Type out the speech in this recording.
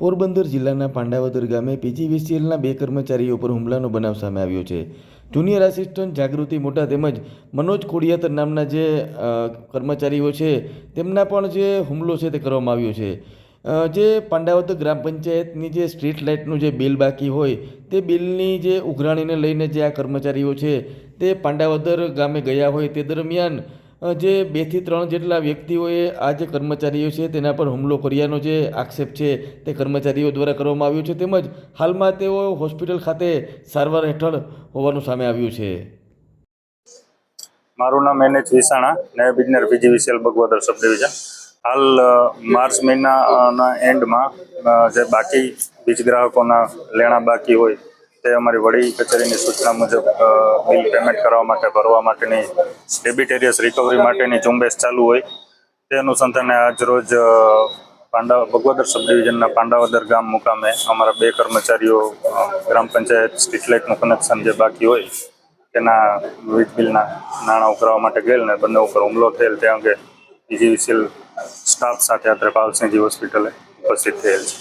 પોરબંદર જિલ્લાના પાંડાવદર ગામે પીજીવીસીએલના બે કર્મચારીઓ પર હુમલાનો બનાવ સામે આવ્યો છે. જુનિયર આસિસ્ટન્ટ જાગૃતિ મોટા તેમજ મનોજ કોડિયાતર નામના જે કર્મચારીઓ છે, તેમના પણ જે હુમલો છે તે કરવામાં આવ્યો છે. જે પાંડાવદર ગ્રામ પંચાયતની જે સ્ટ્રીટ લાઇટનું જે બિલ બાકી હોય, તે બિલની જે ઉઘરાણીને લઈને જે આ કર્મચારીઓ છે, તે પાંડાવદર ગામે ગયા હોય તે દરમિયાન જે બેથી ત્રણ જેટલા વ્યક્તિઓએ આ જે કર્મચારીઓ છે તેના પર હુમલો કર્યાનો જે આક્ષેપ છે તે કર્મચારીઓ દ્વારા કરવામાં આવ્યો છે તેમજ હાલમાં તેઓ હોસ્પિટલ ખાતે સારવાર હેઠળ હોવાનું સામે આવ્યું છે. મારું નામ એન એચ વિસાણા, નાયબ ઇજનેર પીજીવીસીએલ બગવદર સબ ડિવિઝન હાલ માર્ચ મહિનાના એન્ડમાં જે બાકી વીજ ગ્રાહકોના લેણા બાકી હોય તે અમારી વડી કચેરીની સૂચના મુજબ બિલ પેમેન્ટ કરવા માટે, ભરવા માટેની ડેબિટેરિયસ રિકવરી માટેની ઝુંબેશ ચાલુ હોય. તે અનુસંધાને આજરોજ પાંડા, ભગવદર સબ ડિવિઝનના પાંડાવદર ગામ મુકામે અમારા બે કર્મચારીઓ ગ્રામ પંચાયત સ્ટ્રીટ લાઇટનું કનેક્શન જે બાકી હોય, તેના વીજ બિલના નાણાં ઉઘરાવવા માટે ગયેલ ને બંને ઉપર હુમલો થયેલ. તે અંગે પીજીવીસીએલ સ્ટાફ સાથે અત્યારે પાલસિંહજી હોસ્પિટલે ઉપસ્થિત થયેલ છે.